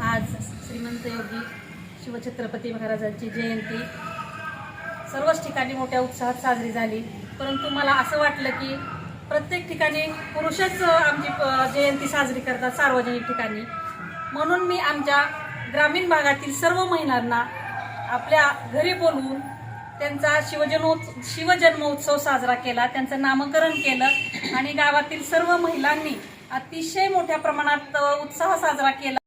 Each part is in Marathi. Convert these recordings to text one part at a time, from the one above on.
आज श्रीमंत योगी शिवछत्रपती महाराजांची जयंती. सर्वच ठिकाणी मोठ्या उत्साहात साजरी झाली. परंतु मला असं वाटलं की प्रत्येक ठिकाणी पुरुषच आमची प- जयंती साजरी करतात सार्वजनिक ठिकाणी. म्हणून मी आमच्या ग्रामीण भागातील सर्व महिलांना आपल्या घरी बोलवून त्यांचा शिवजन्मोत्सव शिवजन्मोत्सव साजरा केला त्यांचं नामकरण केलं आणि गावातील सर्व महिलांनी अतिशय मोठ्या प्रमाणात उत्साह साजरा केला.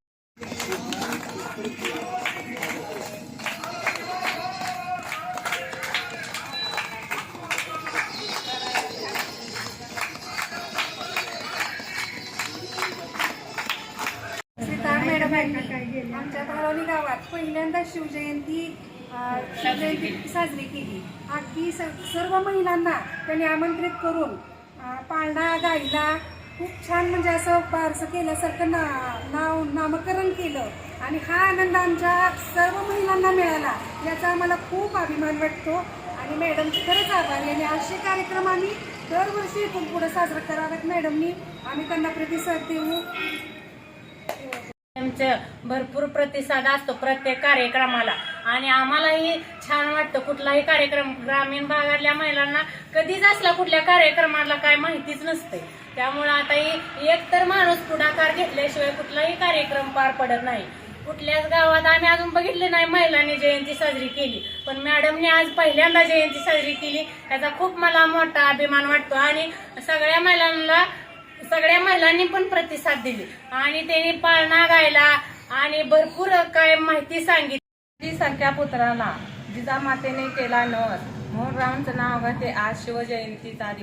श्रीतार आमच्या धारोली गावात पहिल्यांदा शिवजयंती शिवजयंती साजरी केली. अगदी स- सर्व महिलांना त्यांनी आमंत्रित करून पाळणा गायला खूप छान म्हणजे असं फारसं केल्यासारखं ना नाव नामकरण केलं. आणि हा आनंद आमच्या सर्व महिलांना मिळाला याचा आम्हाला खूप अभिमान वाटतो. आणि मॅडमचे खरंच आभार आणि असे कार्यक्रम आम्ही दरवर्षी इथून पुढं साजरा करावेत मॅडमनी. आम्ही त्यांना प्रतिसाद देऊ. आमचं भरपूर प्रतिसाद असतो प्रत्येक कार्यक्रमाला. आणि आम्हालाही छान वाटतं कुठलाही कार्यक्रम ग्रामीण भागातल्या महिलांना कधीच असला कुठल्या कार्यक्रमाला काय माहितीच नसते. त्यामुळे आता ही एक तर माणूस पुढाकार घेतल्याशिवाय कुठलाही कार्यक्रम पार पडत नाही. कुठल्याच गावात आम्ही अजून बघितले नाही महिलांनी जयंती साजरी केली. पण मॅडमने आज पहिल्यांदा जयंती साजरी केली. त्याचा खूप मला मोठा अभिमान वाटतो. आणि सगळ्या महिलांना सगळ्या महिलांनी पण प्रतिसाद दिली. आणि त्यांनी पाळणा गायला आणि भरपूर काय माहिती सांगितली. सारख्या पुत्राला जिजामातेने केला नवस म्हणून रामचं नाव ते आज शिवजयंतीचा तारीख